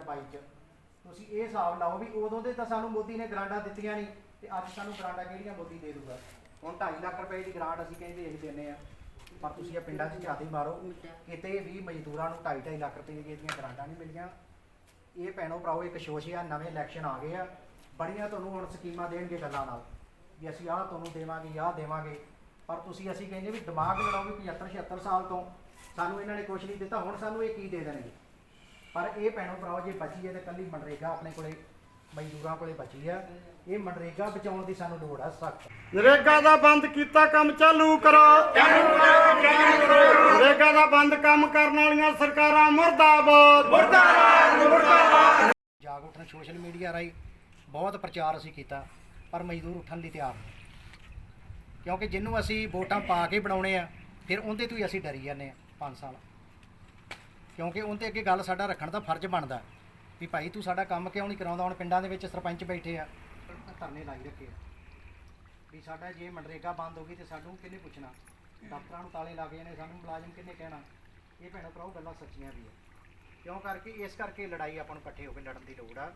ਬਾਈ ਚ। ਤੁਸੀਂ ਇਹ ਹਿਸਾਬ ਲਾਓ ਵੀ ਉਦੋਂ ਦੇ ਤਾਂ ਸਾਨੂੰ ਮੋਦੀ ਨੇ ਗ੍ਰਾਂਟਾਂ ਦਿੱਤੀਆਂ ਨਹੀਂ, ਤੇ ਅੱਜ ਸਾਨੂੰ ਗ੍ਰਾਂਟਾਂ ਕਿਹੜੀਆਂ ਮੋਦੀ ਦੇ ਦੂਗਾ? ਹੁਣ 2.5 ਲੱਖ ਰੁਪਏ ਦੀ ਗ੍ਰਾਂਟ ਅਸੀਂ ਕਹਿੰਦੇ ਇਹ ਦਿੰਦੇ ਆ। ਪਰ ਤੁਸੀਂ ਇਹ ਪਿੰਡਾਂ 'ਚ ਜ਼ਿਆਦਾ ਮਾਰੋ, ਕਿਤੇ ਵੀ ਮਜ਼ਦੂਰਾਂ ਨੂੰ 2.5 ਲੱਖ ਰੁਪਏ ਦੀਆਂ ਗ੍ਰਾਂਟਾਂ ਨਹੀਂ ਮਿਲੀਆਂ। ਇਹ ਭੈਣੋ ਭਰਾਓ, ਇੱਕ ਸੋਸ਼ ਆ ਨਵੇਂ ਇਲੈਕਸ਼ਨ ਆ ਗਏ ਆ। ਬੜੀਆਂ ਤੁਹਾਨੂੰ ਹੁਣ ਸਕੀਮਾਂ ਦੇਣਗੇ ਗੱਲਾਂ ਨਾਲ। ਵੀ ਅਸੀਂ ਆਹ ਤੁਹਾਨੂੰ ਦੇਵਾਂਗੇ, ਆਹ ਦੇਵਾਂਗੇ। ਪਰ ਤੁਸੀਂ ਅਸੀਂ ਕਹਿੰਦੇ ਵੀ ਦਿਮਾਗ ਲੜਾਓ ਵੀ 75 76 ਸਾਲ ਤੋਂ। ਸਾਨੂੰ ਇਹਨਾਂ ਨੇ ਕੁਝ ਨਹੀਂ ਦਿੱਤਾ, ਹੁਣ ਸਾਨੂੰ ਇਹ ਕੀ ਦੇ ਦੇਣਗੇ? ਪਰ ਇਹ ਭੈਣੋ ਭਰਾਓ ਜੇ ਬਚੀ ਹੈ ਤੇ ਕੱਲੀ ਮਨਰੇਗਾ ਆਪਣੇ ਕੋਲੇ ਮਜ਼ਦੂਰਾਂ ਕੋਲੇ ਬਚੀ ਆ। ਇਹ ਮਨਰੇਗਾ ਬਚਾਉਣ ਦੀ ਸਾਨੂੰ ਲੋੜ ਆ ਸਖਤ। ਨਰੇਗਾ ਦਾ ਬੰਦ ਕੀਤਾ ਕੰਮ ਚਾਲੂ ਕਰੋ। ਨਰੇਗਾ ਦਾ ਬੰਦ ਕੰਮ ਕਰਨ ਵਾਲੀਆਂ ਸਰਕਾਰਾਂ ਮੁਰਦਾਬਾਦ। ਜਾਗ ਉੱਠਣ ਸੋਸ਼ਲ ਮੀਡੀਆ ਰਾਹੀਂ ਬਹੁਤ ਪ੍ਰਚਾਰ ਅਸੀਂ ਕੀਤਾ ਪਰ ਮਜ਼ਦੂਰ ਉੱਠਣ ਲਈ ਤਿਆਰ ਨਹੀਂ। ਕਿਉਂਕਿ ਜਿਹਨੂੰ ਅਸੀਂ ਵੋਟਾਂ ਪਾ ਕੇ ਬਣਾਉਣੇ ਆ ਫਿਰ ਉਹਦੇ ਤੋਂ ਹੀ ਅਸੀਂ ਡਰੀ ਜਾਂਦੇ ਆ 5 ਸਾਲ। ਕਿਉਂਕਿ ਉਹਦੇ ਅੱਗੇ ਗੱਲ ਸਾਡਾ ਰੱਖਣ ਦਾ ਫਰਜ਼ ਬਣਦਾ ਵੀ ਭਾਈ ਤੂੰ ਸਾਡਾ ਕੰਮ ਕਿਉਂ ਨਹੀਂ ਕਰਾਉਂਦਾ? ਹੁਣ ਪਿੰਡਾਂ ਦੇ ਵਿੱਚ ਸਰਪੰਚ ਬੈਠੇ ਆ। ਧਰਨੇ ਲਾਈ ਰੱਖੇ ਆ। ਵੀ ਸਾਡਾ ਜੇ ਮਨਰੇਗਾ ਬੰਦ ਹੋ ਗਈ ਤੇ ਸਾਨੂੰ ਕਿਹਨੇ ਪੁੱਛਣਾ? ਦਫ਼ਤਰਾਂ ਨੂੰ ਤਾਲੇ ਲੱਗ ਜਾਣੇ ਸਾਨੂੰ ਮੁਲਾਜ਼ਮ ਕਿਹਨੇ ਕਹਿਣਾ? ਇਹ ਭੈਣੋ ਭਰਾਓ ਗੱਲਾਂ ਸੱਚੀਆਂ ਵੀ ਆ। ਕਿਉਂ ਕਰਕੇ? ਇਸ ਕਰਕੇ ਲੜਾਈ ਆਪਾਂ ਨੂੰ ਇਕੱਠੇ ਹੋ ਕੇ ਲੜਨ ਦੀ ਲੋੜ ਆ।